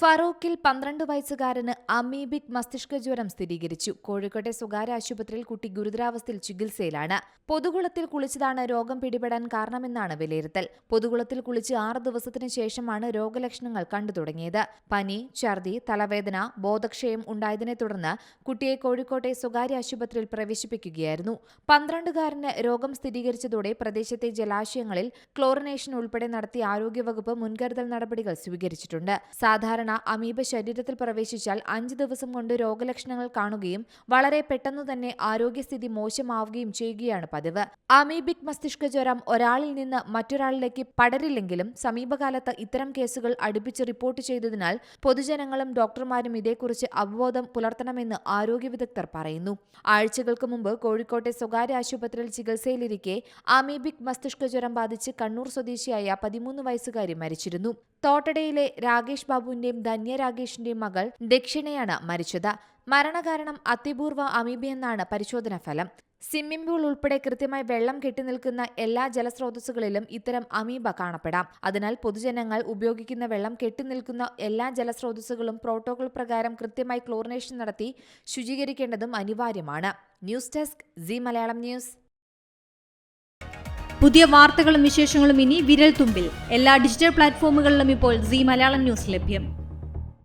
ഫറൂഖിൽ പന്ത്രണ്ട് വയസ്സുകാരന് അമീബിക് മസ്തിഷ്ക ജ്വരം സ്ഥിരീകരിച്ചു. കോഴിക്കോട്ടെ സ്വകാര്യ ആശുപത്രിയിൽ കുട്ടി ഗുരുതരാവസ്ഥയിൽ ചികിത്സയിലാണ്. പൊതുകുളത്തിൽ കുളിച്ചതാണ് രോഗം പിടിപെടാൻ കാരണമെന്നാണ് വിലയിരുത്തൽ. പൊതുകുളത്തിൽ കുളിച്ച് ആറ് ദിവസത്തിനു ശേഷമാണ് രോഗലക്ഷണങ്ങൾ കണ്ടു തുടങ്ങിയത്. പനി ഛർദി തലവേദന ബോധക്ഷയം ഉണ്ടായതിനെ തുടർന്ന് കുട്ടിയെ കോഴിക്കോട്ടെ സ്വകാര്യ ആശുപത്രിയിൽ പ്രവേശിപ്പിക്കുകയായിരുന്നു. പന്ത്രണ്ടുകാരന് രോഗം സ്ഥിരീകരിച്ചതോടെ പ്രദേശത്തെ ജലാശയങ്ങളിൽ ക്ലോറിനേഷൻ ഉൾപ്പെടെ നടത്തിയ ആരോഗ്യവകുപ്പ് മുൻകരുതൽ നടപടികൾ സ്വീകരിച്ചിട്ടുണ്ട്. സാധാരണ അമീബ ശരീരത്തിൽ പ്രവേശിച്ചാൽ അഞ്ച് ദിവസം കൊണ്ട് രോഗലക്ഷണങ്ങൾ കാണുകയും വളരെ പെട്ടെന്ന് തന്നെ ആരോഗ്യസ്ഥിതി മോശമാവുകയും ചെയ്യുകയാണ് പതിവ്. അമീബിക് മസ്തിഷ്ക ജ്വരം ഒരാളിൽ നിന്ന് മറ്റൊരാളിലേക്ക് പടരില്ലെങ്കിലും സമീപകാലത്ത് ഇത്തരം കേസുകൾ അടുപ്പിച്ച് റിപ്പോർട്ട് ചെയ്തതിനാൽ പൊതുജനങ്ങളും ഡോക്ടർമാരും ഇതേക്കുറിച്ച് അവബോധം പുലർത്തണമെന്ന് ആരോഗ്യ വിദഗ്ധർ പറയുന്നു. ആഴ്ചകൾക്ക് മുമ്പ് കോഴിക്കോട്ടെ സ്വകാര്യ ആശുപത്രിയിൽ ചികിത്സയിലിരിക്കെ അമീബിക് മസ്തിഷ്ക ജ്വരം ബാധിച്ച് കണ്ണൂർ സ്വദേശിയായ പതിമൂന്ന് വയസ്സുകാരി മരിച്ചിരുന്നു. തോട്ടടയിലെ രാകേഷ് ബാബുവിന്റെയും ധന്യ രാകേഷിന്റെയും മകൾ ദക്ഷിണയാണ് മരിച്ചത്. മരണകാരണം അതിപൂർവ അമീബിയെന്നാണ് പരിശോധനാ ഫലം സ്വിമ്മിംഗ് പൂൾ ഉൾപ്പെടെ കൃത്യമായി വെള്ളം കെട്ടിനിൽക്കുന്ന എല്ലാ ജലസ്രോതസ്സുകളിലും ഇത്തരം അമീബ കാണപ്പെടാം. അതിനാൽ പൊതുജനങ്ങൾ ഉപയോഗിക്കുന്ന വെള്ളം കെട്ടിനിൽക്കുന്ന എല്ലാ ജലസ്രോതസ്സുകളും പ്രോട്ടോകോൾ പ്രകാരം കൃത്യമായി ക്ലോറിനേഷൻ നടത്തി ശുചീകരിക്കേണ്ടതും അനിവാര്യമാണ്. News desk G Malayalam news. പുതിയ വാർത്തകളും വിശേഷങ്ങളും ഇനി വിരൽ തുമ്പിൽ. എല്ലാ ഡിജിറ്റൽ പ്ലാറ്റ്ഫോമുകളിലും ഇപ്പോൾ സി മലയാളം ന്യൂസ് ലഭ്യം.